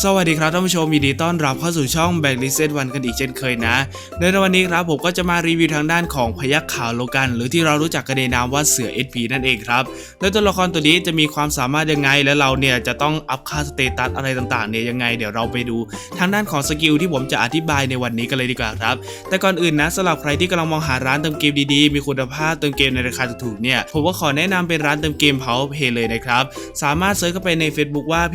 สวัสดีครับท่านผู้ชมยินดีต้อนรับเข้าสู่ช่องแบง k ลิเซตวันกันอีกเช่นเคยนะ ในวันนี้ครับผมก็จะมารีวิวทางด้านของพยักขาวโลกัน หรือที่เรารู้จักกันในนามว่าเสือ SP นั่นเองครับโดยตัวละครตัวนี้จะมีความสามารถยังไง และเราเนี่ยจะต้องอัพค่าสเตตัสอะไรต่างๆเนี่ยยังไง เดี๋ยวเราไปดูทางด้านของสกิลที่ผมจะอธิบายในวันนี้กันเลยดีกว่าครับ แต่ก่อนอื่นนะสำหรับใครที่กำลังมองหาร้านเติมเกมดีๆ มีคุณภาพเติมเกมในราคาถูกๆเนี่ยผมก็ขอแนะนำเป็นร้านเติมเกม Power Play เลยนะครับสามารถเซิร์ชเข้าไปใน Facebook ว่า P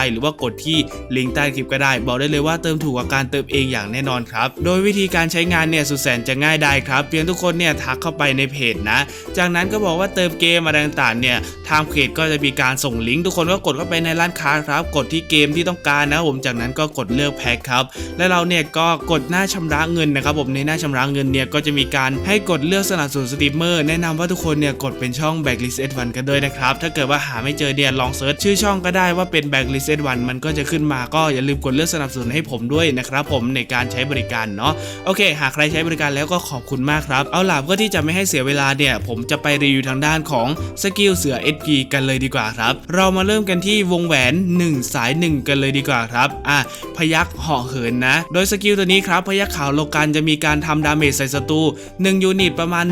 O W E R P A Y หรือว่ากดที่ลิงก์ใต้คลิปก็ได้ บอกได้เลยว่าเติมถูกกว่าการเติมเองอย่างแน่นอนครับ โดยวิธีการใช้งานเนี่ยสุดแสนจะง่ายได้ครับ เพียงทุกคนเนี่ยทักเข้าไปในเพจนะ จากนั้นก็บอกว่าเติมเกมอะไรต่างๆเนี่ยทางเพจก็จะมีการส่งลิงก์ทุกคนก็กดเข้าไปในร้านค้าครับ กดที่เกมที่ต้องการนะผมจากนั้นก็กดเลือกแพ็คครับ และเราเนี่ยก็กดหน้าชำระเงินนะครับผมในหน้าชำระเงินเนี่ยก็จะมีการให้กดเลือกสนับสนุนสตรีมเมอร์แนะนำว่าทุกคนเนี่ยกดเป็นช่อง Backlist S1 กันด้วยนะครับถ้าเกิดว่าหาไม่เจอเนี่ยลองเซิร์ชชื่อช่องก็ได้ว่าเป็น Backlist S1 มันก็จะขึ้นมาก็อย่าลืมกดเลือกสนับสนุนให้ผมด้วยนะครับผมในการใช้บริการเนาะโอเค หากใครใช้บริการแล้วก็ขอบคุณมากครับ เอาล่ะเพื่อที่จะไม่ให้เสียเวลาเนี่ย ผมจะไปรีวิวทางด้านของสกิลเสือ SP กันเลยดีกว่าครับ เรามาเริ่มกันที่วงแหวน 1 สาย 1 กันเลยดีกว่าครับอะพยักเหาะเหินนะ โดยสกิลตัวนี้ครับพยักขาวโลกันจะมีการทำดาเมจใส่ศัตรู1ยูนิตประมาณ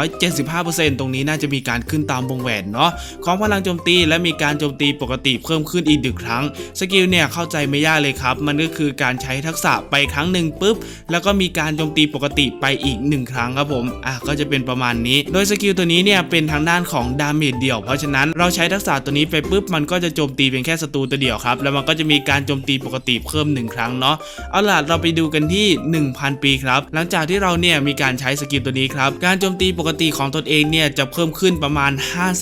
1,275%ตรงนี้น่าจะมีการขึ้นตามวงแหวนเนาะของพลังโจมตีและมีการโจมตีปกติเพิ่มขึ้นอีกหนึ่งครั้งสกิลเนี่ยเข้าใจไม่ยากเลยครับ มันก็คือการใช้ทักษะไปครั้งหนึ่งปุ๊บ แล้วก็มีการโจมตีปกติไปอีกหนึ่งครั้งครับผมอะก็จะเป็นประมาณนี้ โดยสกิลตัวนี้เนี่ยเป็นทางด้านของดาเมจเดี่ยว เพราะฉะนั้นเราใช้ทักษะตัวนี้ไปปุ๊บมันก็จะโจมตีเป็นแค่ศัตรูตัวเดียวครับ แล้วมันก็จะมีการโจมตีปกติเพิ่มหนึ่งครั้งเนาะเอาล่ะเราไปดูกันที่ 1000 ปีครับ หลังจากที่เราเนี่ยมีการใช้สกิลตัวนี้ครับการโจมตีปกติของตนเองเนี่ยจะเพิ่มขึ้นประมาณ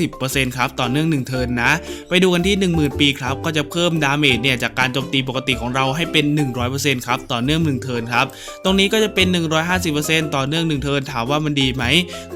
50%ครับต่อเนื่อง1เทิร์นนะ ไปดูกันที่ 10,000 ปีครับก็จะเพิ่มดาเมจเนี่ยจากการโจมตีปกติของเราให้เป็น 100%ครับต่อเนื่อง1เทิร์นครับตรงนี้ก็จะเป็น 150%ต่อเนื่อง1เทิร์นถามว่ามันดีไหม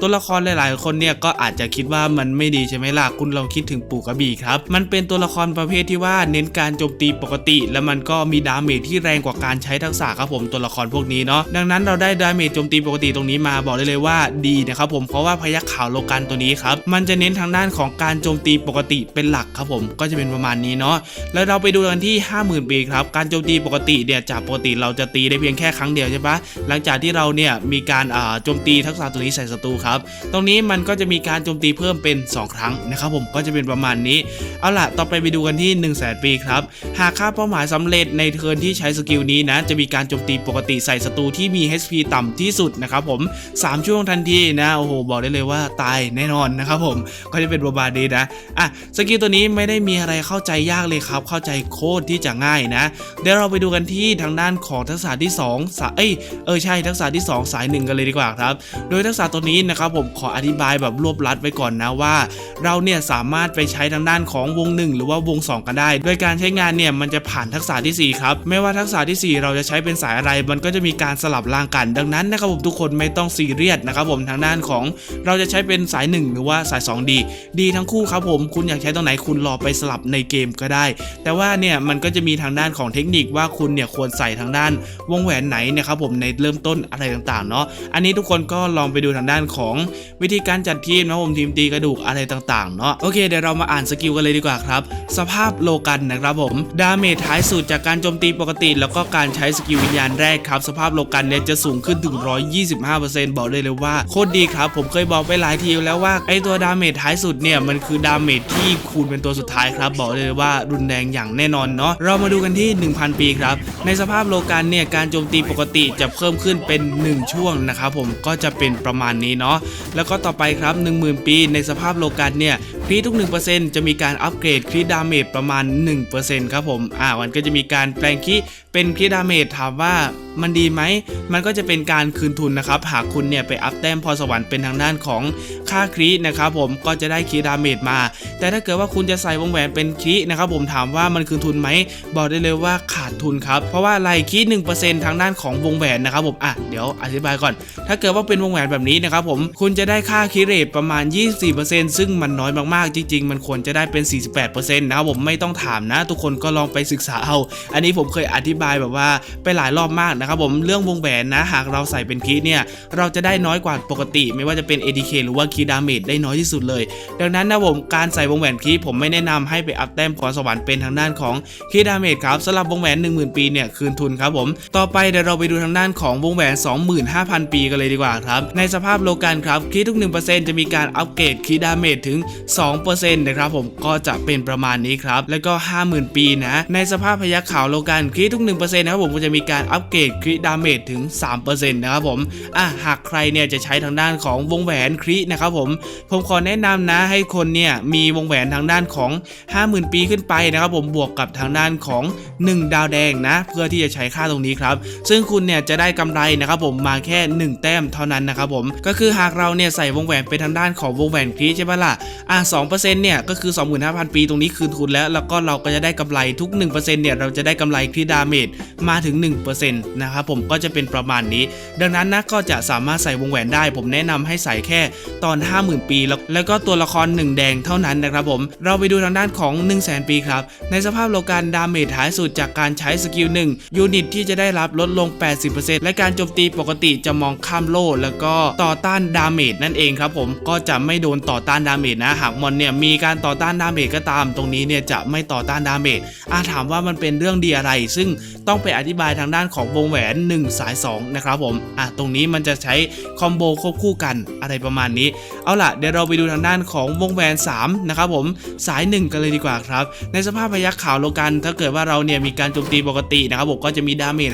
ตัวละครหลาย ๆ คนเนี่ยก็อาจจะคิดว่ามันไม่ดีใช่ไหมล่ะคุณลองคิดถึงปู่กระบี่ครับมันเป็นตัวละครประเภทที่ว่าเน้นการโจมตีปกติ และมันก็มีดาเมจที่แรงกว่าการใช้ทักษะครับผมตัวละครพวกนี้เนาะดังนั้นเราได้ดาเมจโจมตีปกติตรงนี้มาบอกได้เลยว่าดีนะครับผมเพราะว่าพยักขาวโลกันตัวนี้ครับมันจะเน้นทางด้านของการโจมตีปกติเป็นหลักครับผมก็จะเป็นประมาณนี้เนาะแล้วเราไปดูกันที่ 50,000 ปีครับ การโจมตีปกติเนี่ยจากปกติเราจะตีได้เพียงแค่ครั้งเดียวใช่ปะหลังจากที่เราเนี่ยมีการโจมตีทักษะตัวนี้ใส่ศัตรูครับ ตรงนี้มันก็จะมีการโจมตีเพิ่มเป็น 2 ครั้งนะครับผมก็จะเป็นประมาณนี้ เอาล่ะ ต่อไปไปดูกันที่ 1 0 0 0 0แปีครับ หากค่าเป้าหมายสำเร็จในเทิร์นที่ใช้สกิลนี้นะ จะมีการโจมตีปกติใส่ศัตรูที่มี HP ต่ำที่สุดนะครับผม 3 ช่วงทันทีนะ โอ้โห บอกได้เลยว่าตายแน่นอนนะครับผม ก็จะเป็นประมาณนี้นะ อะ สกิลตัวนี้ไม่ได้มีอะไรเข้าใจยากเลยครับ เข้าใจโคตรที่จะง่ายนะ เดี๋ยวเราไปดูกันที่ทางด้านของทักษะที่2สายเอ้ยเออใช่ทักษะที่ 2 สายหนึ่งกันเลยดีกว่าครับ โดยทักษะตัวนี้นะครับผมขออธิบายแบบรวบลัดไว้ก่อนนะว่า เราเนี่ยสามารถไปใช้ทางด้านของวง 1 หรือว่าวง 2 กันได้ โดยการใช้งานเนี่ยมันจะผ่านทักษะทีสี่4 ครับ ไม่ว่าทักษะทีสี่ 4 เราจะใช้เป็นสายอะไร มันก็จะมีการสลับร่างกัน ดังนั้นนะครับผมทุกคนไม่ต้องซีเรียสนะครับผมทางด้านของเราจะใช้เป็นสาย 1 หรือว่าสาย 2 ดี ดีทั้งคู่ครับผมคุณอยากใช้ตรงไหนคุณรอไปสลับในเกมก็ได้แต่ว่าเนี่ยมันก็จะมีทางด้านของเทคนิคว่าคุณเนี่ยควรใส่ทางด้านวงแหวนไหนเนะครับผมในเริ่มต้นอะไรต่างๆเนาะอันนี้ทุกคนก็ลองไปดูทางด้านของวิธีการจัดทีมนะผมทีมตีกระดูกอะไรต่างๆเนาะโอเคเดี๋ยวเรามาอ่านสกิลกันเลยดีกว่าครับสภาพโลกันนะครับผมดาเมจท้ายสุดจากการโจมตีปกติ แล้วก็การใช้สกิลวิญญาณแรกครับสภาพโลกันเนี่ยจะสูงขึ้นถึง 125%บอกเลยเลยว่าโคตรดีครับผมเคยบอกไปหลายทีแล้วว่าไอตัวดาเมจท้ายสุดเนี่ยมันคือดาเมจที่คูณเป็นตัวสุดท้ายครับบอกเลยว่ารุนแรงอย่างแน่นอนเนาะเรามาดูกันที่ 1000 ปีครับ ในสภาพโลกันเนี่ยการโจมตีปกติจะเพิ่มขึ้นเป็น 1 ช่วงนะครับผมก็จะเป็นประมาณนี้เนาะแล้วก็ต่อไปครับ 10,000 ปีในสภาพโลกันเนี่ยครีทุก 1%จะมีการอัปเกรดครีดาเมจประมาณ 1%ครับผมอ่ามันก็จะมีการแปลงครีเป็นครีดาเมจถามว่ามันดีไหม มันก็จะเป็นการคืนทุนนะครับ หากคุณเนี่ยไปอัพแต้มพรสวรรค์เป็นทางด้านของค่าครีนะครับผมก็จะได้ครีดาเมจมา แต่ถ้าเกิดว่าคุณจะใส่วงแหวนเป็นครีนะครับผมถามว่ามันคืนทุนไหมบอกได้เลยว่าขาดทุนครับ เพราะว่าอะไรครีหนึ่งเปอร์เซ็นต์ทางด้านของวงแหวนนะครับผมอะเดี๋ยวอธิบายก่อน ถ้าเกิดว่าเป็นวงแหวนแบบนี้นะครับผมคุณจะได้ค่าคิเรตประมาณ 24%ซึ่งมันน้อยมากๆ จริง ๆ มันควรจะได้เป็น 48%นะครับผมไม่ต้องถามนะ ทุกคนก็ลองไปศึกษาเอา อันนี้ผมเคยอธิบายแบบว่าไปหลายรอบมากนะครับผมเรื่องวงแหวนนะ หากเราใส่เป็นคีเนี่ยเราจะได้น้อยกว่าปกติ ไม่ว่าจะเป็น ADK หรือว่าคีดาเมจได้น้อยที่สุดเลย ดังนั้นนะผมการใส่วงแหวนคีผมไม่แนะนำให้ไปอัพแต้มพรสวรรค์เป็นทางด้านของคีดาเมจครับสำหรับวงแหวน 10,000 ปีเนี่ยคืนทุนครับผมต่อไปเดี๋ยวเราไปดูทางด้านของวงแหวน 25,000 ปีกันเลยดีกว่าครับในสภาพโลกันครับคีทุก 1%จะมีการอัปเกรดคีดาเมจถึง 2%นะครับผมก็จะเป็นประมาณนี้ครับแล้วก็ 50,000 ปีนะในสภาพพยัคฆ์ขาวโลกันคีทุก 1%นะครับผมก็จะมีการอัปเกรดคีดาเมจถึง 3%นะครับผมอะหากใครเนี่ยจะใช้ทางด้านของวงแหวนครินะครับผมผมขอแนะนำนะให้คนเนี่ยมีวงแหวนทางด้านของ 50,000 ปีขึ้นไปไปนะครับผมบวกกับทางด้านของ 1 ดาวแดงนะ เพื่อที่จะใช้ค่าตรงนี้ครับ ซึ่งคุณเนี่ยจะได้กำไรนะครับผมมาแค่ 1 แต้มเท่านั้นนะครับผมก็คือหากเราเนี่ยใส่วงแหวนไปทางด้านของวงแหวนคริใช่ปะล่ะอะ2%เนี่ยก็คือ 25,000 ปีตรงนี้คืนทุนแล้ว แล้วก็เราก็จะได้กำไรทุก 1%เนี่ยเราจะได้กำไรคริดาเมจมาถึง 1%นะครับผมก็จะเป็นประมาณนี้ ดังนั้นนะก็จะสามารถใส่วงแหวนได้ ผมแนะนำให้ใส่แค่ตอน 50,000 ปี แล้วแล้วก็ตัวละคร 1 แดงเท่านั้นนะครับผมเราไปดูทางด้านของ 1 0 0 0 0 0 ปีครับ ในสภาพโลกันดาเมจท้ายสุดจากการใช้สกิล1ยูนิตที่จะได้รับลดลง 80%และการโจมตีปกติจะมองข้ามโล่ แล้วก็ต่อต้านดาเมจนั่นเองครับผมก็จะไม่โดนต่อต้านดาเมจนะ หากมอนเนี่ยมีการต่อต้านดาเมจก็ตาม ตรงนี้เนี่ยจะไม่ต่อต้านดาเมจอาถามว่ามันเป็นเรื่องดีอะไร ซึ่งต้องไปอธิบายทางด้านของวงแหวน 1 สาย 2 นะครับผมอะตรงนี้มันจะใช้คอมโบควบคู่กันอะไรประมาณนี้ เอาล่ะเดี๋ยวเราไปดูทางด้านของวงแหวน 3 นะครับผมสาย 1 กันเลยดีกว่าครับในสภาพพยักขาวโลกัน ถ้าเกิดว่าเราเนี่ยมีการโจมตีปกตินะครับผมก็จะมีดาเมจ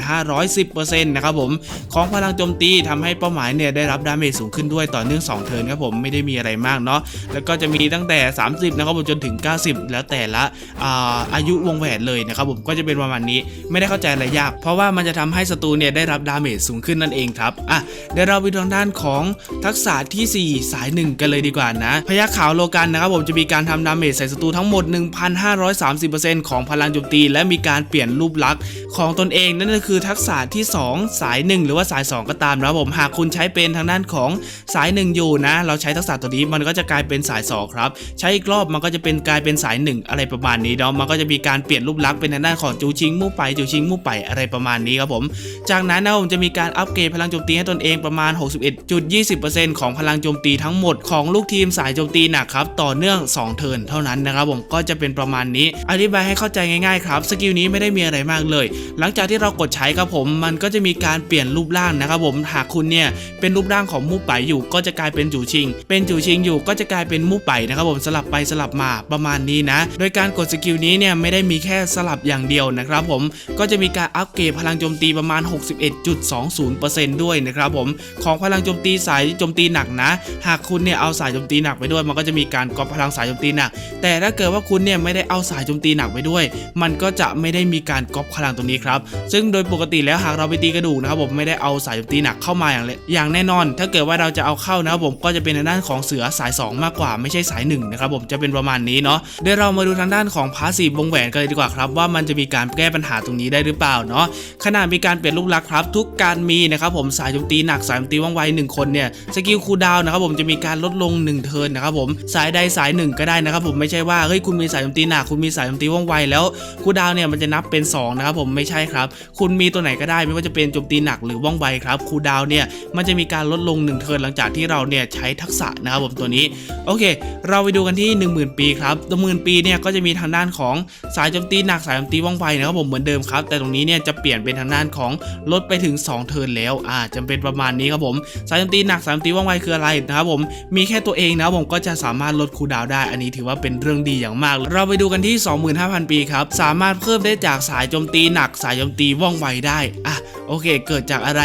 510%นะครับผมของพลังโจมตีทำให้เป้าหมายเนี่ยได้รับดาเมจสูงขึ้นด้วยต่อเนื่อง2เทิร์นครับผมไม่ได้มีอะไรมากเนาะแล้วก็จะมีตั้งแต่ 30 นะครับผมจนถึง 90 แล้วแต่ละอาอายุวงแหวนเลยนะครับผมก็จะเป็นประมาณนี้ไม่ได้เข้าใจอะไรยาก เพราะว่ามันจะทำให้ศัตรูเนี่ยได้รับดาเมจสูงขึ้นนั่นเองครับอะเดี๋ยวเราไปดูทางด้านของทักษะทีสี่ 4 สาย 1 กันเลยดีกว่านะพยัคฆ์ขาวโลกันนะครับผมจะมีการทำดาเมจใส่ศัตรูทั้งหมด530%ของพลังโจมตีและมีการเปลี่ยนรูปลักษณ์ของตนเองนั่นก็คือทักษะที่ 2 สาย 1 หรือว่าสาย 2 ก็ตามนะครับผมหากคุณใช้เป็นทางด้านของสาย 1 อยู่นะ เราใช้ทักษะตัวนี้มันก็จะกลายเป็นสาย 2 ครับ ใช้อีกรอบมันก็จะเป็นกลายเป็นสาย 1 อะไรประมาณนี้เนาะมันก็จะมีการเปลี่ยนรูปลักษณ์เป็นทางด้านของจูชิงมู่ไปจูชิงมู่ไปอะไรประมาณนี้ครับผม จากนั้นนะผมจะมีการอัปเกรดพลังโจมตีให้ตนเองประมาณ 61.20%ของพลังโจมตีทั้งหมดของลูกทีมสายโจมตีหนักครับต่อเนื่อง 2 เทิร์นเท่านั้นนะครับผมก็จะเป็นประมาณนี้ อธิบายให้เข้าใจง่ายๆครับสกิลนี้ไม่ได้มีอะไรมากเลย หลังจากที่เรากดใช้ครับผม มันก็จะมีการเปลี่ยนรูปร่างนะครับผมหากคุณเนี่ยเป็นรูปร่างของมู่ไปอยู่ ก็จะกลายเป็นจูชิง เป็นจูชิงอยู่ก็จะกลายเป็นมู่ไปนะครับผมสลับไปสลับมาประมาณนี้นะ โดยการกดสกิลนี้เนี่ยไม่ได้มีแค่สลับอย่างเดียวนะครับผมก็จะมีการอัปเกรดพลังโจมตีประมาณ 61.20%ด้วยนะครับผมของพลังโจมตีสายโจมตีหนักนะ หากคุณเนี่ยเอาสายโจมตีหนักไปด้วย มันก็จะมีการก๊อพลังสายโจมตีหนัก แต่ถ้าเกิดว่าคุณเนี่ยไม่ได้เอาสายโจมตีหนักไปด้วย มันก็จะไม่ได้มีการก๊อปพลังตรงนี้ครับซึ่งโดยปกติแล้วหากเราไปตีกระดูกนะครับผมไม่ได้เอาสายโจมตีหนักเข้ามาอย่างเลยอย่างแน่นอน ถ้าเกิดว่าเราจะเอาเข้านะครับผมก็จะเป็นทางด้านของเสือสาย 2 มากกว่าไม่ใช่สาย1นะครับผมจะเป็นประมาณนี้เนาะเดี๋ยวเรามาดูทางด้านของพาสซีวงแหวนกันเลยดีกว่าครับว่ามันจะมีการแก้ปัญหาตรงนี้ได้หรือเปล่าเนาะขนาดมีการเปลี่ยนรูปลักครับ ทุกการมีนะครับผมสายโจมตีหนักสายโจมตีว่องไวหนึ่งคนเนี่ยสกิลคูลดาวนะครับผมจะมีการลดลง 1 เทิร์นนะครับผมสายใดสายหนึ่งก็ได้นะครับผมไม่ใช่ว่าเฮ้ยคุณมีสายโจมตีหนักคุณมีสายโจมตีว่องไวแล้วคูดาวเนี่ยมันจะนับเป็น2นะครับผมไม่ใช่ครับ คุณมีตัวไหนก็ได้ไม่ว่าจะเป็นโจมตีหนักหรือว่องไวครับคูดาวเนี่ยมันจะมีการลดลง1เทิร์นหลังจากที่เราเนี่ยใช้ทักษะนะครับผมตัวนี้โอเค เราไปดูกันที่ 10,000 ปีครับตัวหมื่นปีเนี่ยก็จะมีทางด้านของสายโจมตีหนักสายโจมตีว่องไวนะครับผมเหมือนเดิมครับแต่ตรงนี้เนี่ยจะเปลี่ยนเป็นทางด้านของลดไปถึง 2 เทิร์นแล้วอ่าจะเป็นประมาณนี้ครับผมสายโจมตีหนักสายโจมตีว่องไวคืออะไรนะครับผมมีแค่ตัวเองนะผมก็จะสามารถลดคูดาวได้ อันนี้ถือว่าเป็นเรื่องดีอย่างมาก เราไปดูกันที่ 25,000 ปีครับ สามารถเพิ่มได้จากสายโจมตีหนัก สายโจมตีว่องไวได้ อะ โอเค เกิดจากอะไร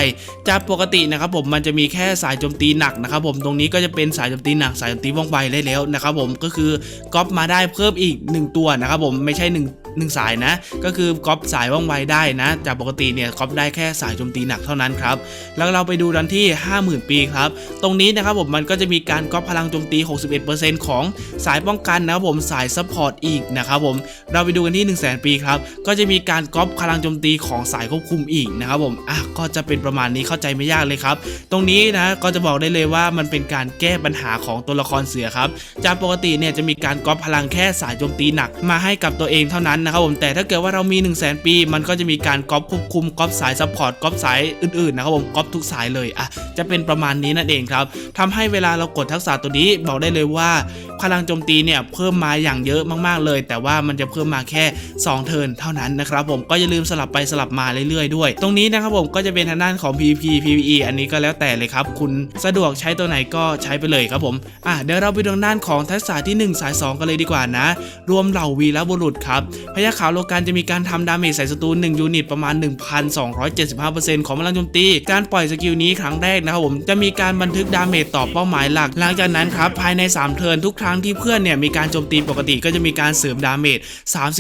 จากปกตินะครับผม มันจะมีแค่สายโจมตีหนักนะครับผม ตรงนี้ก็จะเป็นสายโจมตีหนัก สายโจมตีว่องไวได้แล้วนะครับผม ก็คือก๊อปมาได้เพิ่มอีก 1 ตัวนะครับผม ไม่ใช่ 1 1สายนะ ก็คือก๊อปสายว่องไวได้นะ จากปกติเนี่ยก๊อปได้แค่สายโจมตีหนักเท่านั้นครับ แล้วเราไปดูดันที่ 50,000 ปีครับ ตรงนี้นะครับผมมันก็จะมีการก๊อปพลังโจมตี 61%ของสายป้องกันนะครับผมสายซัพพอร์ตอีกนะครับผม เราไปดูกันที่ 1 0 0 0 0 0 ปีครับ ก็จะมีการก๊อปพลังโจมตีของสายควบคุมอีกนะครับผม อะก็จะเป็นประมาณนี้เข้าใจไม่ยากเลยครับ ตรงนี้นะก็จะบอกได้เลยว่ามันเป็นการแก้ปัญหาของตัวละครเสือครับ จากปกติเนี่ยจะมีการก๊อปพลังแค่สายโจมตีหนักมาให้กับตัวเองเท่านั้นนะครับผมแต่ถ้าเกิดว่าเรามี 1 0 0 0 0แปี มันก็จะมีการก๊อปควบคุมก๊อปสายซัพพอร์ตก๊อปสายอื่นๆนะครับผมก๊อปทุกสายเลยอะจะเป็นประมาณนี้นั่นเองครับทำให้เวลาเรากดทักษะตัวนี้บอกได้เลยว่า พลังโจมตีเนี่ยเพิ่มมาอย่างเยอะมากๆเลย แต่ว่ามันจะเพิ่มมาแค่ 2 เทิร์นเท่านั้นนะครับผมก็อย่าลืมสลับไปสลับมาเรื่อยๆด้วย ตรงนี้นะครับผมก็จะเป็นทางด้านของ PVP PVE อันนี้ก็แล้วแต่เลยครับ คุณสะดวกใช้ตัวไหนก็ใช้ไปเลยครับผมอะเดี๋ยวเราไปดูด้านของทักษะที่ 1 สาย 2 กันเลยดีกว่านะ รวมเหล่าวีรบุรุษครับพยัคฆ์ขาวโลกันจะมีการทำดาเมจใส่ศัตรู1ยูนิตประมาณ 1,275%ของพลังโจมตี การปล่อยสกิลนี้ครั้งแรกนะครับผมจะมีการบันทึกดาเมจต่อเป้าหมายหลัก หลังจากนั้นครับภายใน 3 เทิร์นทุกครั้งที่เพื่อนเนี่ยมีการโจมตีปกติก็จะมีการเสริมดาเมจ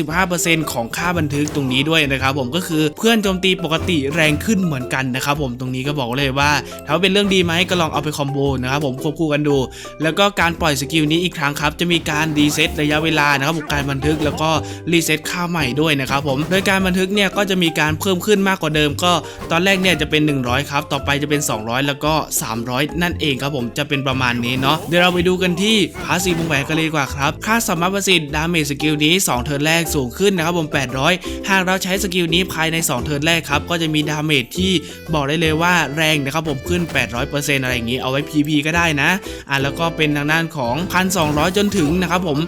35%ของค่าบันทึกตรงนี้ด้วยนะครับผมก็คือเพื่อนโจมตีปกติแรงขึ้นเหมือนกันนะครับผมตรงนี้ก็บอกเลยว่าถ้าว่าเป็นเรื่องดีไหมก็ลองเอาไปคอมโบนะครับผมควบคู่กันดู แล้วก็การปล่อยสกิลนี้อีกครั้งครับจะมีการรีเซ็ตระยะเวลานะครับผมการบันทึกแล้วก็รีเซ็ตค่าใหม่ด้วยนะครับผมโดยการบันทึกเนี่ยก็จะมีการเพิ่มขึ้นมากกว่าเดิม ก็ตอนแรกเนี่ยจะเป็น 100 ครับ ต่อไปจะเป็น 200 แล้วก็ 300 นั่นเองครับผมจะเป็นประมาณนี้เนาะเดี๋ยวเราไปดูกันที่พาสีวงแหวนกันเลยดีกว่าครับ ค่าสมรรถประสิทธิ์ดาเมจสกิลนี้2เทิร์นแรกสูงขึ้นนะครับผม 800 หากเราใช้สกิลนี้ภายใน 2 เทิร์นแรกครับ ก็จะมีดาเมจที่บอกได้เลยว่าแรงนะครับผมขึ้น 800%อะไรอย่างนี้เอาไว้ PP ก็ได้นะอะแล้วก็เป็นทางด้านของ 1,200 จนถึงนะครับผม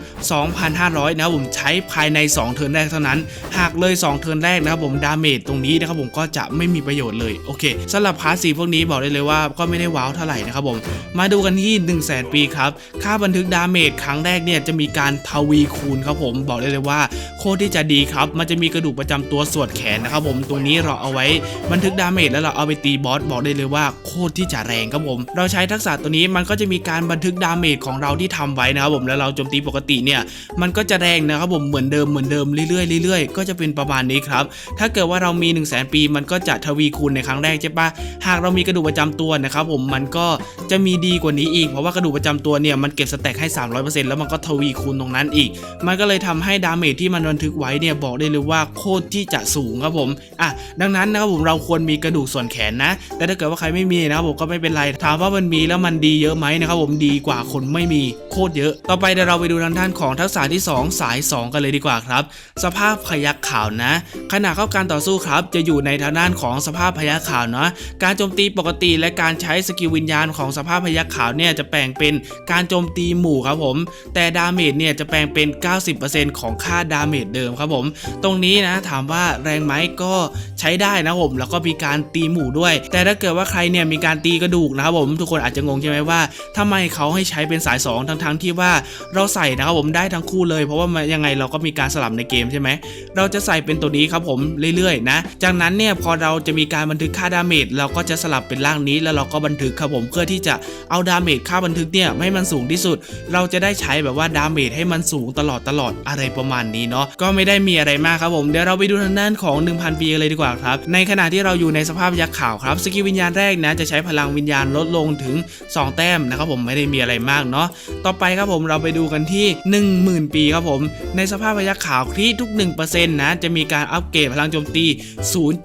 2,500 นะครับผมใช้ภายใน 2 เทิร์นแรกเท่านั้น หากเลย 2 เทิร์นแรกนะครับผมดาเมจตรงนี้นะครับผมก็จะไม่มีประโยชน์เลยโอเคสำหรับพาร์ทสีพวกนี้บอกได้เลยว่าก็ไม่ได้ว้าวเท่าไหร่นะครับผมมาดูกันที่ 1 0 0 0 0แปีครับค่าบันทึกดาเมจครั้งแรกเนี่ยจะมีการทวีคูณครับผมบอกได้เลยว่า โคตรที่จะดีครับ มันจะมีกระดูกประจำตัวส่วนแขนนะครับผมตรงนี้เราเอาไว้บันทึกดาเมจแล้วเราเอาไปตีบอสบอกได้เลยว่าโคตรที่จะแรงครับผม เราใช้ทักษะตัวนี้มันก็จะมีการบันทึกดาเมจของเราที่ทำไว้นะครับผมแล้วเราโจมตีปกติเนี่ยมันก็จะแรงนะครับผมเหมือนเดิมเหมือนเดิมเรื่อยๆเรื่อยๆก็จะเป็นประมาณนี้ครับถ้าเกิดว่าเรามี 1 0 0 0 0แปี มันก็จะทวีคูณในครั้งแรกใช่ปะหากเรามีกระดูกประจำตัวนะครับผมมันก็จะมีดีกว่านี้อีกเพราะว่ากระดูกประจำตัวเนี่ยมันเก็บสแต็กให้300%แล้วมันก็ทวีคูณตรงนั้นอีก มันก็เลยทำให้ดาเมจที่มันบันทึกไว้เนี่ยบอกได้เลยว่าโคตรที่จะสูงครับผมอะดังนั้นนะครับผมเราควรมีกระดูกส่วนแขนนะ แต่ถ้าเกิดว่าใครไม่มีนะครับผมก็ไม่เป็นไรถามว่ามันมีแล้วมันดีเยอะไหมนะครับผมดีกว่าคนไม่มีโคตรเยอะ ต่อไปเดี๋ยวเราไปดูทางด้านของทักษะที่ 2 สาย 2 กันเลยดีกว่าครับ สภาพพยักขาวนะ ขณะเข้าการต่อสู้ครับ จะอยู่ในทางด้านของสภาพพยักขาวเนาะการโจมตีปกติและการใช้สกิลวิญญาณของสภาพพยักขาวเนี่ยจะแปลงเป็นการโจมตีหมู่ครับผม แต่ดาเมจเนี่ยจะแปลงเป็น 90%ของค่าดาเมจเดิมครับผม ตรงนี้นะถามว่าแรงไหมก็ใช้ได้นะผมแล้วก็มีการตีหมู่ด้วย แต่ถ้าเกิดว่าใครเนี่ยมีการตีกระดูกนะครับผมทุกคนอาจจะงงใช่ไหมว่าทำไมเขาให้ใช้เป็นสาย 2 ทั้งๆที่ว่าเราใส่นะครับผมได้ทั้งคู่เลย เพราะว่ายังไงเราก็มีการสลับในเกมใช่ไหมเราจะใส่เป็นตัวนี้ครับผมเรื่อยๆนะจากนั้นเนี่ยพอเราจะมีการบันทึกค่าดาเมจเราก็จะสลับเป็นร่างนี้แล้วเราก็บันทึกครับผมเพื่อที่จะเอาดาเมจค่าบันทึกเนี่ยให้มันสูงที่สุด เราจะได้ใช้แบบว่าดาเมจให้มันสูงตลอดตลอดอะไรประมาณนี้เนาะก็ไม่ได้มีอะไรมากครับผมเดี๋ยวเราไปดูทางด้านของ1000ปีกันเลยดีกว่าครับในขณะที่เราอยู่ในสภาพยักษ์ขาวครับสกิลวิญญาณแรกนะจะใช้พลังวิญญาณลดลงถึง 2 แต้มนะครับผมไม่ได้มีอะไรมากเนาะต่อไปครับผมเราไปดูกันที่ 10,000 ปีครับผมในสภาพพยักษ์ขาวครีทุก 1%นะจะมีการอัปเกรดพลังโจมตี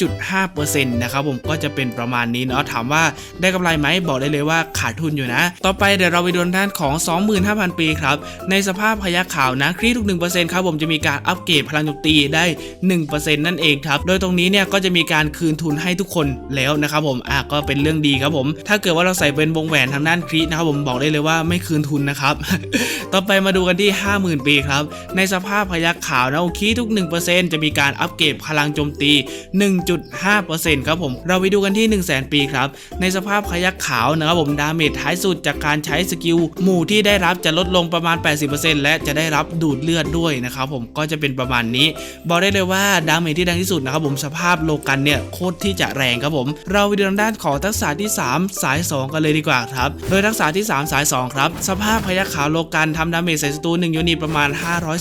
0.5%นะครับผมก็จะเป็นประมาณนี้เนาะถามว่าได้กำไรไหมบอกได้เลยว่าขาดทุนอยู่นะ ต่อไปเดี๋ยวเราไปดูด้านของ 25,000ปีครับ ในสภาพพยักขาวนะครีทุก 1%ครับผมจะมีการอัปเกรดพลังโจมตีได้ 1%นั่นเองครับ โดยตรงนี้เนี่ยก็จะมีการคืนทุนให้ทุกคนแล้วนะครับผมอะก็เป็นเรื่องดีครับผม ถ้าเกิดว่าเราใส่เป็นวงแหวนทางด้านครีนะครับผมบอกได้เลยว่าไม่คืนทุนนะครับ ต่อไปมาดูกันที่ 50,000 ปีครับ ในสภาพพยักขาวนะครีทุก 1%จะมีการอัปเกรดพลังโจมตี 1.5%ครับผม เราไปดูกันที่ 1 0 0 0 0 0 ปีครับ ในสภาพพยักขาวนะครับผมดาเมจท้ายสุดจากการใช้สกิลหมู่ที่ได้รับจะลดลงประมาณ 80%และจะได้รับดูดเลือดด้วยนะครับผมก็จะเป็นประมาณนี้ บอกได้เลยว่าดาเมจที่ดังที่สุดนะครับผมสภาพโลกันเนี่ยโคตรที่จะแรงครับผม เราไปดูทางด้านของทักษะที่ 3 สาย 2 กันเลยดีกว่าครับ โดยทักษะที่ 3 สาย 2 ครับ สภาพพยักขาวโลกันทำดาเมจใส่ศัตรู1ยูนิตประมาณ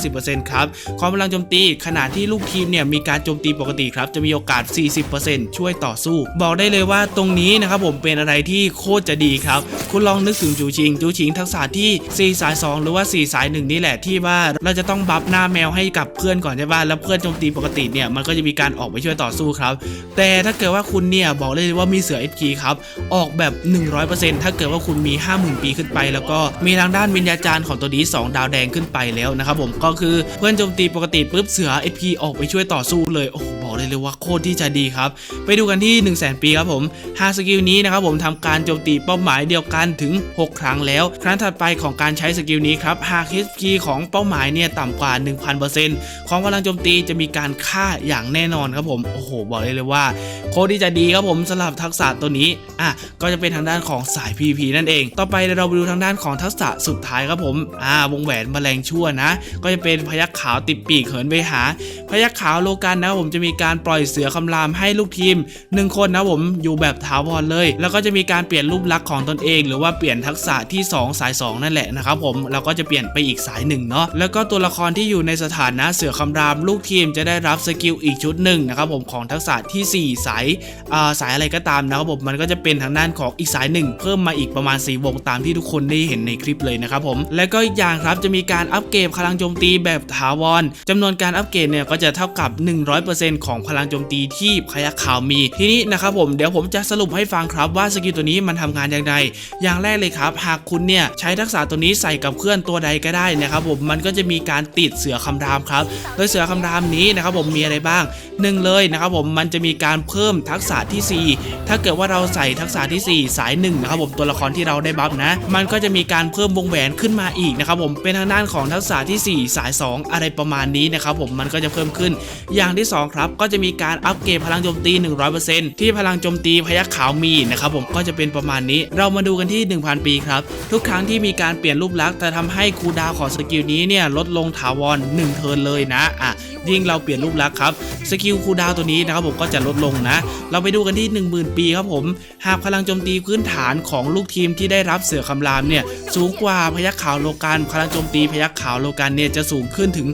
510%ครับความพลังโจมตีขณะที่ลูกทีมเนี่ยมีการโจมตีปกติครับจะมีโอกาส 40%ช่วยต่อสู้ บอกได้เลยว่าตรงนี้นะครับผมเป็นอะไรที่โคตรจะดีครับ คุณลองนึกถึงจูชิงจูชิงทักษะที่4สาย2 หรือว่า 4 สาย 1 นี่แหละที่ว่าเราจะต้องบัฟหน้าแมวให้กับเพื่อนก่อนใช่ป่ะแล้วเพื่อนโจมตีปกติเนี่ยมันก็จะมีการออกไปช่วยต่อสู้ครับ แต่ถ้าเกิดว่าคุณเนี่ยบอกเลยว่ามีเสือ FK ครับออกแบบ 100%ถ้าเกิดว่าคุณมี 50,000 ปีขึ้นไป แล้วก็มีทางด้านวิญญาจารย์ของตัวนี้2ดาวแดงขึ้นไปแล้วนะครับผมก็คือเพื่อนโจมตีปกติปุ๊บเสือ FP ออกไปช่วยต่อสู้เลยโอ้โหบอกเลยเลยว่าโคตรที่จะดีครับ ไปดูกันที่ 1 0 0 0 0แปีครับผมหากสกิลนี้นะครับผมทำการโจมตีเป้าหมายเดียวกันถึง 6 ครั้งแล้ว ครั้งถัดไปของการใช้สกิลนี้ครับหาก HP ของเป้าหมายเนี่ยต่ำกว่า 1000%ของพลังโจมตีจะมีการฆ่าอย่างแน่นอนครับผมโอ้โหบอกเลยเลยว่า โคตรที่จะดีครับผมสำหรับทักษะตัวนี้อะก็จะเป็นทางด้านของสาย PP นั่นเอง ต่อไปเราไปดูทางด้านของทักษะสุดท้ายครับผมอ่าวงแหวนแมลงชั่วนะ ก็จะเป็นพยักขาวติดปีกเหินไปหา พยักขาวโลกันนะผมจะมีการปล่อยเสือคำรามให้ลูกทีมหนึ่งคนนะผมอยู่แบบถาวรเลย แล้วก็จะมีการเปลี่ยนรูปลักษณ์ของตนเอง หรือว่าเปลี่ยนทักษะที่ 2 สาย 2 นั่นแหละนะครับผมเราก็จะเปลี่ยนไปอีกสายหนึ่งเนาะแล้วก็ตัวละครที่อยู่ในสถานะเสือคำรามลูกทีมจะได้รับสกิลอีกชุดหนึ่งนะครับผมของทักษะทีสี่4 สายาสายอะไรก็ตามนะครับผมมันก็จะเป็นทางด้านของอีกสายหนึ่งเพิ่มมาอีกประมาณ4วงตามที่ทุกคนได้เห็นในคลิปเลยนะครับผมและก็อีกอย่างครับจะมีการอัปเกรดพลังโจมตีแบบถาวรจำนวนการอัปเกรดเนี่ยก็จะเท่ากับ 100%ของของพลังโจมตีที่พยักขาวมี ทีนี้นะครับผมเดี๋ยวผมจะสรุปให้ฟังครับว่าสกิลตัวนี้มันทำงานอย่างไรอย่างแรกเลยครับ หากคุณเนี่ยใช้ทักษะตัวนี้ใส่กับเพื่อนตัวใดก็ได้นะครับผมมันก็จะมีการติดเสือคำรามครับ โดยเสือคำรามนี้นะครับผมมีอะไรบ้างหนึ่งเลยนะครับผมมันจะมีการเพิ่มทักษะที่ 4 ถ้าเกิดว่าเราใส่ทักษะที่ 4 สาย1นะครับผมตัวละครที่เราได้บัฟนะ มันก็จะมีการเพิ่มวงแหวนขึ้นมาอีกนะครับผมเป็นทางด้านของทักษะที่ 4 สาย 2 อะไรประมาณนี้นะครับผมมันก็จะเพิ่มขึ้นอย่างที่ 2 ครับก็จะมีการอัปเกรดพลังโจมตี 100%ที่พลังโจมตีพยักขาวมีนะครับผมก็จะเป็นประมาณนี้ เรามาดูกันที่ 1000 ปีครับ ทุกครั้งที่มีการเปลี่ยนรูปลักษณ์จะทำให้คูดาวของสกิลนี้เนี่ยลดลงถาวร1เทิร์นเลยนะอะยิ่งเราเปลี่ยนรูปลักษณ์ครับสกิลคูดาวตัวนี้นะครับผมก็จะลดลงนะ เราไปดูกันที่ 10,000 ปีครับผม หากพลังโจมตีพื้นฐานของลูกทีมที่ได้รับเสือคำรามเนี่ยสูงกว่าพยักขาวโลกันพลังโจมตีพยักขาวโลกันเนี่ยจะสูงขึ้นถึง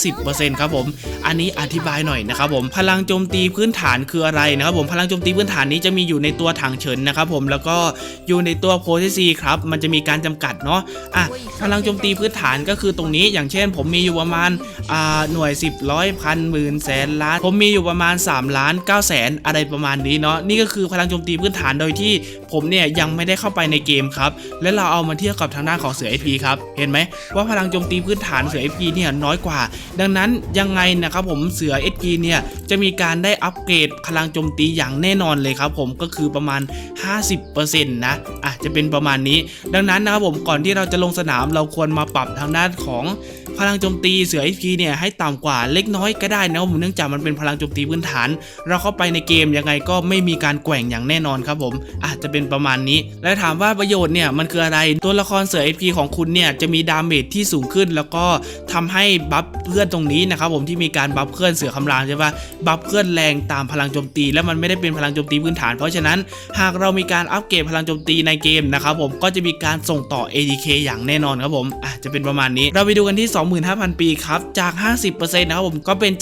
50%ครับผม อันนี้อธิบายหน่อยนะครับผมพลังโจมตีพื้นฐานคืออะไรนะครับผมพลังโจมตีพื้นฐานนี้จะมีอยู่ในตัวถังเฉินนะครับผมแล้วก็อยู่ในตัวโพซิซีครับมันจะมีการจำกัดเนาะอะพลังโจมตีพื้นฐานก็คือตรงนี้อย่างเช่น ผมมีอยู่ประมาณอ่าหน่วย 10ร้อยพันหมื่นแสนล้าน ผมมีอยู่ประมาณ3ล้าน9แสนอะไรประมาณนี้เนาะนี่ก็คือพลังโจมตีพื้นฐานโดยที่ผมเนี่ยยังไม่ได้เข้าไปในเกมครับและเราเอามาเทียบกับทางด้านของเสือ SP ครับเห็นไหมว่าพลังโจมตีพื้นฐานเสือ SP เนี่ยน้อยกว่า ดังนั้นยังไงนะครับผมเสือ SP เนี่ยจะมีการได้อัปเกรดพลังโจมตีอย่างแน่นอนเลยครับผมก็คือประมาณ 50%นะอะจะเป็นประมาณนี้ ดังนั้นนะครับผมก่อนที่เราจะลงสนามเราควรมาปรับทางด้านของพลังโจมตีเสือ HP เนี่ยให้ต่ำกว่าเล็กน้อยก็ได้นะครับผมเนื่องจากมันเป็นพลังโจมตีพื้นฐาน เราเข้าไปในเกมยังไงก็ไม่มีการแกว่งอย่างแน่นอนครับผม อาจจะเป็นประมาณนี้ และถามว่าประโยชน์เนี่ยมันคืออะไรตัวละครเสือ HP ของคุณเนี่ยจะมีดาเมจที่สูงขึ้น แล้วก็ทำให้บัฟเพื่อนตรงนี้นะครับผมที่มีการบัฟเพื่อนเสือคำรามใช่ปะบัฟเพื่อนแรงตามพลังโจมตี แล้วมันไม่ได้เป็นพลังโจมตีพื้นฐาน เพราะฉะนั้นหากเรามีการอัปเกรดพลังโจมตีในเกมนะครับผมก็จะมีการส่งต่อ ADK อย่างแน่นอนครับผมอะจะเป็นประมาณนี้ เราไปดูกันที่ 25,000 ปีครับจาก 50%นะครับผมก็เป็น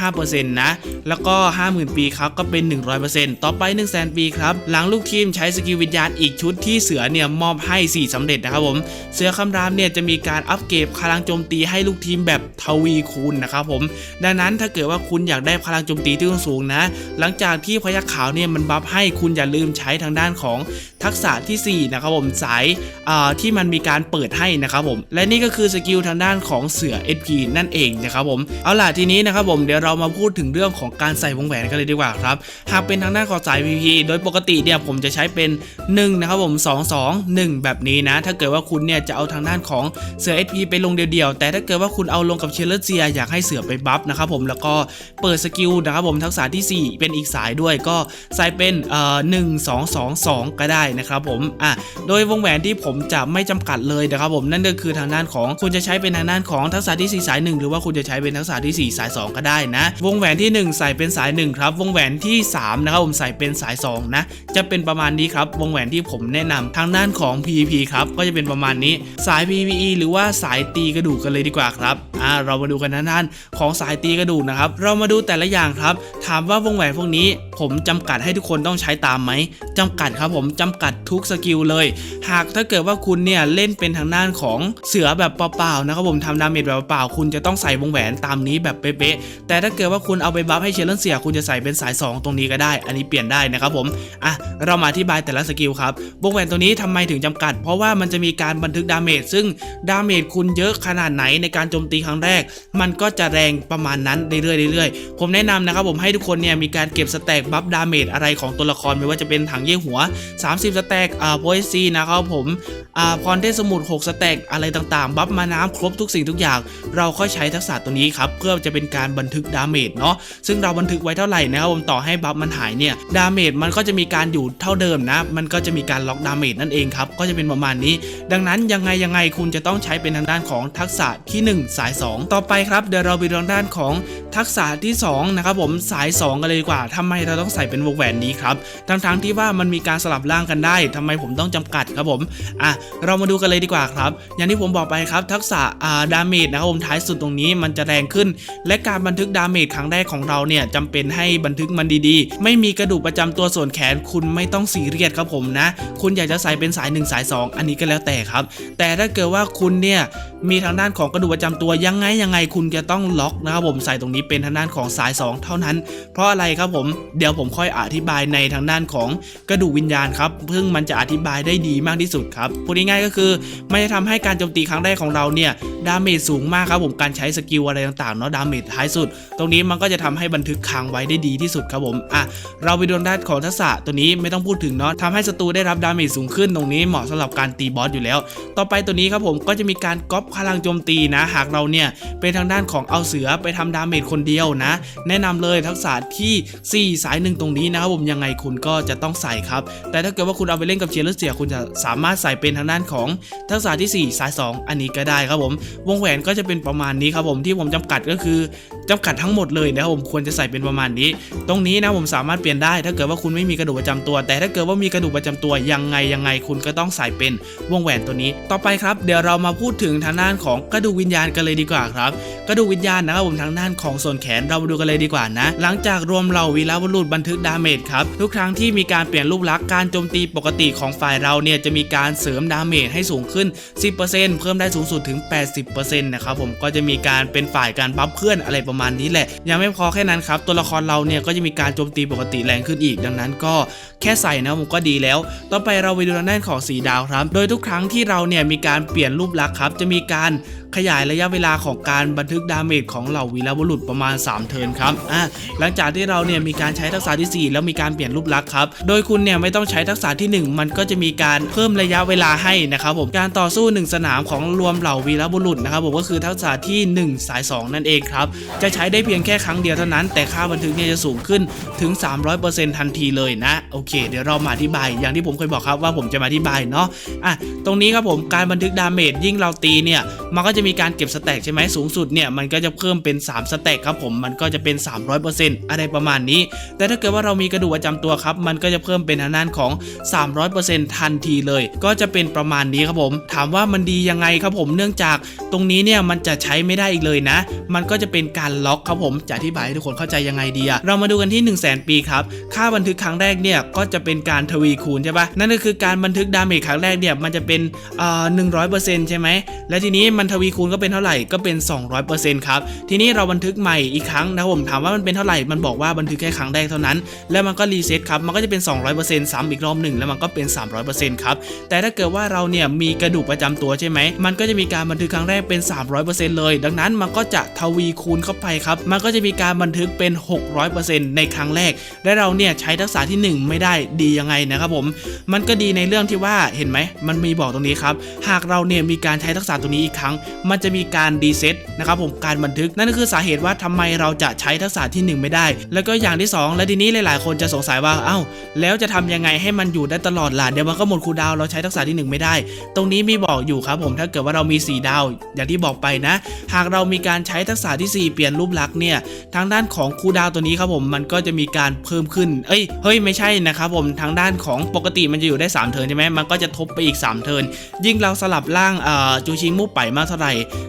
75%นะแล้วก็ 50,000 ปีครับก็เป็น 100%ต่อไป 1 0 0 0 0 0 ปีครับหลังลูกทีมใช้สกิลวิญญาณอีกชุดที่เสือเนี่ยมอบให้ 4สำเร็จนะครับผมเสือคำรามเนี่ยจะมีการอัปเกรดพลังโจมตีให้ลูกทีมแบบทวีคูณนะครับผมดังนั้นถ้าเกิดว่าคุณอยากได้พลังโจมตีที่สูงนะ หลังจากที่พยักขาวเนี่ยมันบัฟให้คุณอย่าลืมใช้ทางด้านของทักษะทีสี่4นะครับผมสายอ่ที่มันมีการเปิดให้นะครับผม และนี่ก็คือสกิลทางด้านของเสือ SP นั่นเองนะครับผมเอาล่ะทีนี้นะครับผมเดี๋ยวเรามาพูดถึงเรื่องของการใส่วงแหวนกันเลยดีกว่าครับหากเป็นทางด้านของสาย PP โดยปกติเนี่ยผมจะใช้เป็น1นะครับผม2 2 1 แบบนี้นะ ถ้าเกิดว่าคุณเนี่ยจะเอาทางด้านของเสือ SP ไปลงเดียวๆแต่ถ้าเกิดว่าคุณเอาลงกับเชลเลอร์เซียอยากให้เสือไปบัฟนะครับผมแล้วก็เปิดสกิิลนะครับผมทักษะทีสี่ 4 เป็นอีกสายด้วยก็ใส่เป็นเอ่อหนึ่งสองสองสองก็ได้นะครับผมอะโดยวงแหวนที่ผมจะไม่จำกัดเลยนะครับผมนั่นก็คือทางด้านของคุณจะใช้เป็นทางด้านของทักษะที่ 4 สาย 1 หรือว่าคุณจะใช้เป็นทักษะที่ 4 สาย 2 ก็ได้นะ วงแหวนที่ 1 ใส่เป็นสาย 1 ครับ วงแหวนที่ 3 นะครับผมใส่เป็นสาย 2 นะ จะเป็นประมาณนี้ครับ วงแหวนที่ผมแนะนำทางด้านของ PVP ครับ ก็จะเป็นประมาณนี้สาย PVE หรือว่าสายตีกระดูกกันเลยดีกว่าครับอ่าเรามาดูกันทางด้านของสายตีกระดูกนะครับ เรามาดูแต่ละอย่างครับ ถามว่าวงแหวนพวกนี้ ผมจำกัดให้ทุกคนต้องใช้ตามไหมจำกัดครับผมจำกัดทุกสกิลเลย หากถ้าเกิดว่าคุณเนี่ยเล่นเป็นทางด้านของเสือแบบเปล่าๆนะครับผมทำดาเมจแบบเปล่าๆคุณจะต้องใส่วงแหวนตามนี้แบบเป๊ะๆแต่ถ้าเกิดว่าคุณเอาไปบัฟให้เชลเลนเสียคุณจะใส่เป็นสาย 2 ตรงนี้ก็ได้ อันนี้เปลี่ยนได้นะครับผมอะเรามาอธิบายแต่ละสกิลครับวงแหวนตัวนี้ทำไมถึงจำกัด เพราะว่ามันจะมีการบันทึกดาเมจซึ่งดาเมจคุณเยอะขนาดไหนในการโจมตีครั้งแรก มันก็จะแรงประมาณนั้นเรื่อยๆเรื่อยๆผมแนะนำนะครับผมให้ทุกคนเนี่ยมีการเก็บสแต็กบัฟดาเมจอะไรของตัวละครไม่ว่าจะเป็นถังเย่หัว 30 สแต็กอ่าโพเอซีนะครับผมอ่าพรเทพสมุด6สแต็กอะไรต่างๆ บัฟมาน้ำครบทุกสิ่งทุกอย่าง เราก็ใช้ทักษะตัวนี้ครับเพื่อจะเป็นการบันทึกดาเมจเนาะซึ่งเราบันทึกไว้เท่าไหร่นะครับผมต่อให้บัฟมันหายเนี่ยดาเมจมันก็จะมีการอยู่เท่าเดิมนะ มันก็จะมีการล็อกดาเมจนั่นเองครับก็จะเป็นประมาณนี้ ดังนั้นยังไงยังไงคุณจะต้องใช้เป็นทางด้านของทักษะทีหนึ่1 สาย 2 ต่อไปครับเดี๋ยวเราไปทางด้านของทักษะที่ 2นะครับผมสาย 2 กันเลยดีกว่าทำไมเราต้องใส่เป็นวงแหวนนี้ครับทั้งๆที่ว่ามันมีการสลับร่างกันได้ทำไมผมต้องจำกัดครับผมอะเรามาดูกันเลยดีกว่าครับ อย่างที่ผมบอกไปครับ ทักษะอ่าดาเมจนะครับผมท้ายสุดตรงนี้มันจะแรงขึ้น และการบันทึกดาเมจครั้งแรกของเราเนี่ยจำเป็นให้บันทึกมันดีๆ ไม่มีกระดูกประจำตัวส่วนแขน คุณไม่ต้องซีเรียสครับผมนะ คุณอยากจะใส่เป็นสาย 1 สาย 2 อันนี้ก็แล้วแต่ครับ แต่ถ้าเกิดว่าคุณเนี่ยมีทางด้านของกระดูกประจำตัวยังไงยังไงคุณจะต้องล็อกนะครับผมใส่ตรงนี้เป็นทางด้านของสาย2 เท่านั้น เพราะอะไรครับผมเดี๋ยวผมค่อยอธิบายในทางด้านของกระดูกวิญญาณครับซึ่งมันจะอธิบายได้ดีมากที่สุดครับพูดง่ายๆก็คือมันจะทำให้การโจมตีครั้งแรกของเราเนี่ยดาเมจสูงมากครับผมการใช้สกิลอะไรต่างๆเนาะดาเมจท้ายสุด ตรงนี้มันก็จะทำให้บันทึกค้างไว้ได้ดีที่สุดครับผมอะเราไปดูด้านของทักษะตัวนี้ไม่ต้องพูดถึงเนาะทำให้ศัตรูได้รับดาเมจสูงขึ้นตรงนี้เหมาะสำหรับการตีบอสอยู่แล้ว ต่อไปตัวนี้ครับผมก็จะมีการก๊อปพลังโจมตีนะ หากเราเนี่ยเป็นทางด้านของเอาเสือไปทำดาเมจคนเดียวนะแนะนำเลยทักษะที่ 4 สายหนึ่งตรงนี้นะครับผมยังไงคุณก็จะต้องใส่ครับ แต่ถ้าเกิดว่าคุณเอาไปเล่นกับเชียร์หรือเสียคุณจะสามารถใส่เป็นทางด้านของทักษะที่ 4 สาย 2 อันนี้ก็ได้ครับผม วงแหวนก็จะเป็นประมาณนี้ครับผมที่ผมจำกัดก็คือจำกัดทั้งหมดเลยนะครับผมควรจะใส่เป็นประมาณนี้ ตรงนี้นะผมสามารถเปลี่ยนได้ ถ้าเกิดว่าคุณไม่มีกระดูกประจำตัว แต่ถ้าเกิดว่ามีกระดูกประจำตัวยังไงยังไงคุณก็ต้องใส่เป็นวงแหวนตัวนี้ ต่อไปครับเดี๋ยวเรามาพูดถึงทางด้านของกระดูกวิญญาณกันเลยดีกว่าครับ กระดูกวิญญาณนะครับผมทางด้านของส่วนแขนเรามาดูกันเลยลยดีกว่านะ หลังจากรวมเหล่าวีรบุรุษบันทึกดาเมจครับ ทุกครั้งที่มีการเปลี่ยนรูปลักษณ์การโจมตีปกติของฝ่ายเราเนี่ยจะมีการเสริมดาเมจให้สูงขึ้น 10%เพิ่มได้สูงสุดถึง 80%นะครับผมก็จะมีการเป็นฝ่ายการบัฟเพื่อนอะไรประมาณนี้แหละ ยังไม่พอแค่นั้นครับ ตัวละครเราเนี่ยก็จะมีการโจมตีปกติแรงขึ้นอีก ดังนั้นก็แค่ใส่นะผมก็ดีแล้ว ต่อไปเราไปดูทางด้านของสีดาวครับ โดยทุกครั้งที่เราเนี่ยมีการเปลี่ยนรูปลักษณ์ครับจะมีการ ขยายระยะเวลาของการบันทึกดาเมจของเหล่าวีรบุรุษประมาณ 3 เทิร์นครับอะหลังจากที่เราเนี่ยมีการใช้ทักษะที่ 4 แล้วมีการเปลี่ยนรูปลักษณ์ครับ โดยคุณเนี่ยไม่ต้องใช้ทักษะที่ 1 มันก็จะมีการเพิ่มระยะเวลาให้นะครับผมการต่อสู้ 1 สนามของรวมเหล่าวีรบุรุษนะครับผมก็คือทักษะที่ 1 สาย 2 นั่นเองครับจะใช้ได้เพียงแค่ครั้งเดียวเท่านั้น แต่ค่าบันทึกเนี่ยจะสูงขึ้นถึง 300%ทันทีเลยนะโอเค เดี๋ยวเรามาอธิบาย อย่างที่ผมเคยบอกครับว่าผมจะมาอธิบายเนาะอะตรงนี้ครับผมการบันทึกดาเมจยิ่งเราตีเนี่ยมันก็จะมีการเก็บสแต็กใช่ไหมสูงสุดเนี่ยมันก็จะเพิ่มเป็น 3 สแต็กครับผมมันก็จะเป็น 300%อะไรประมาณนี้ แต่ถ้าเกิดว่าเรามีกระดูกประจำตัวครับ มันก็จะเพิ่มเป็นทางด้านของ 300%ทันทีเลย ก็จะเป็นประมาณนี้ครับผม ถามว่ามันดียังไงครับผมเนื่องจากตรงนี้เนี่ยมันจะใช้ไม่ได้อีกเลยนะ มันก็จะเป็นการล็อกครับผมจะอธิบายให้ทุกคนเข้าใจยังไงดีอะเรามาดูกันที่ 1 0 0 0 0แปีครับค่าบันทึกครั้งแรกเนี่ยก็จะเป็นการทวีคูณใช่ปะนั่นก็คือการบันทึกดาเมจครั้งแรกเนี่ยมันจะเป็นอ่าหนึ่งร้อยเปอร์เซ็นต์ใช่ไหมและทีนี้มันทวีคูณก็เป็นเท่าไหร่ก็เป็น 200%ครับทีนี้เราบันทึกใหม่อีกครั้งนะผมถามว่ามันเป็นเท่าไหร่มันบอกว่าบันทึกแค่ครั้งแรกเท่านั้น แล้วมันก็รีเซ็ตครับมันก็จะเป็น 200%ซ้ำอีกรอบหนึ่งแล้วมันก็เป็น 300%ครับแต่ถ้าเกิดว่าเราเนี่ยมีกระดูกประจำตัวใช่ไหมมันก็จะมีการบันทึกครั้งแรกเป็น 300%เลย ดังนั้นมันก็จะทวีคูณเข้าไปครับมันก็จะมีการบันทึกเป็น 600%ในครั้งแรก และเราเนี่ยใช้ทักษะที่ 1 ไม่ได้ดียังไงนะครับผม มันก็ดีในเรื่องที่ว่าเห็นไหมมันมีบอกตรงนี้ครับ หากเราเนี่ยมีการใช้ทักษะตัวนี้อีกครั้งมันจะมีการรีเซ็ตนะครับผมการบันทึกนั่นก็คือสาเหตุว่าทำไมเราจะใช้ทักษะที่ 1 ไม่ได้ แล้วก็อย่างที่ 2 และทีนี้หลาย ๆ คนจะสงสัยว่าเอ้าแล้วจะทำยังไงให้มันอยู่ได้ตลอดล่ะเดี๋ยวมันก็หมดคูดาวเราใช้ทักษะที่ 1 ไม่ได้ ตรงนี้มีบอกอยู่ครับผมถ้าเกิดว่าเรามี 4 ดาว อย่างที่บอกไปนะ หากเรามีการใช้ทักษะที่ 4 เปลี่ยนรูปลักษณ์เนี่ยทางด้านของคูดาวตัวนี้ครับผมมันก็จะมีการเพิ่มขึ้นเอ้ยเฮ้ยไม่ใช่นะครับผมทางด้านของปกติมันจะอยู่ได้3เทิร์นใช่ไหมมันก็จะทบไปอีก3เทิร์นยิ่งเราสลับร่างจูชิงมุไปมากเท่าไหร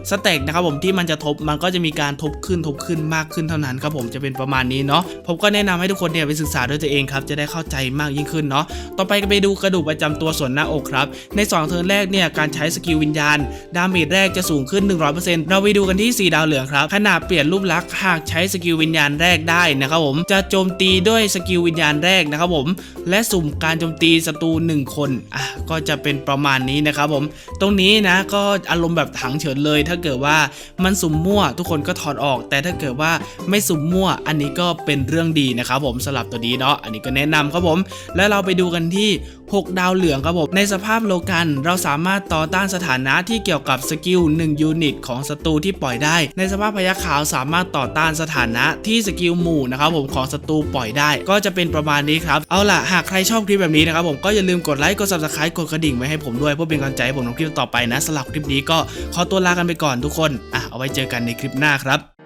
สเต็กนะครับผมที่มันจะทบมันก็จะมีการทบขึ้นทบขึ้นมากขึ้นเท่านั้นครับผมจะเป็นประมาณนี้เนาะผมก็แนะนำให้ทุกคนเนี่ยไปศึกษาด้วยตัวเองครับจะได้เข้าใจมากยิ่งขึ้นเนาะต่อไปก็ไปดูกระดูกประจำตัวส่วนหน้าอกครับใน2เทิร์นแรกเนี่ยการใช้สกิลวิญญาณ ดาเมจแรกจะสูงขึ้น 100%เราไปดูกันที่ 4 ดาวเหลืองครับขนาดเปลี่ยนรูปลักษณ์หากใช้สกิลวิญญาณแรกได้นะครับผมจะโจมตีด้วยสกิลวิญญาณแรกนะครับผมและสุ่มการโจมตีศัตรู1คนอะก็จะเป็นประมาณนี้นะครับผมตรงนี้นะก็อารมณ์แบบถังเฉฉินเลย ถ้าเกิดว่ามันสุ่มมั่วทุกคนก็ถอดออก แต่ถ้าเกิดว่าไม่สุ่มมั่ว อันนี้ก็เป็นเรื่องดีนะครับผมสลับตัวนี้เนาะอันนี้ก็แนะนำครับผม แล้วเราไปดูกันที่ 6 ดาวเหลืองครับผมในสภาพโลกัน เราสามารถต่อต้านสถานะที่เกี่ยวกับสกิล1ยูนิตของศัตรูที่ปล่อยได้ ในสภาพพยัคขาวสามารถต่อต้านสถานะที่สกิลหมู่นะครับผมของศัตรูปล่อยได้ ก็จะเป็นประมาณนี้ครับเอาล่ะหากใครชอบคลิปแบบนี้นะครับผมก็อย่าลืมกดไลค์กด subscribe กดกระดิ่งไว้ให้ผมด้วยเพื่อเป็นกำลังใจให้ผมทำคลิปต่อไปนะสำหรับคลิปนี้ก็ขอตัวลากันไปก่อนทุกคนอะเอาไว้เจอกันในคลิปหน้าครับ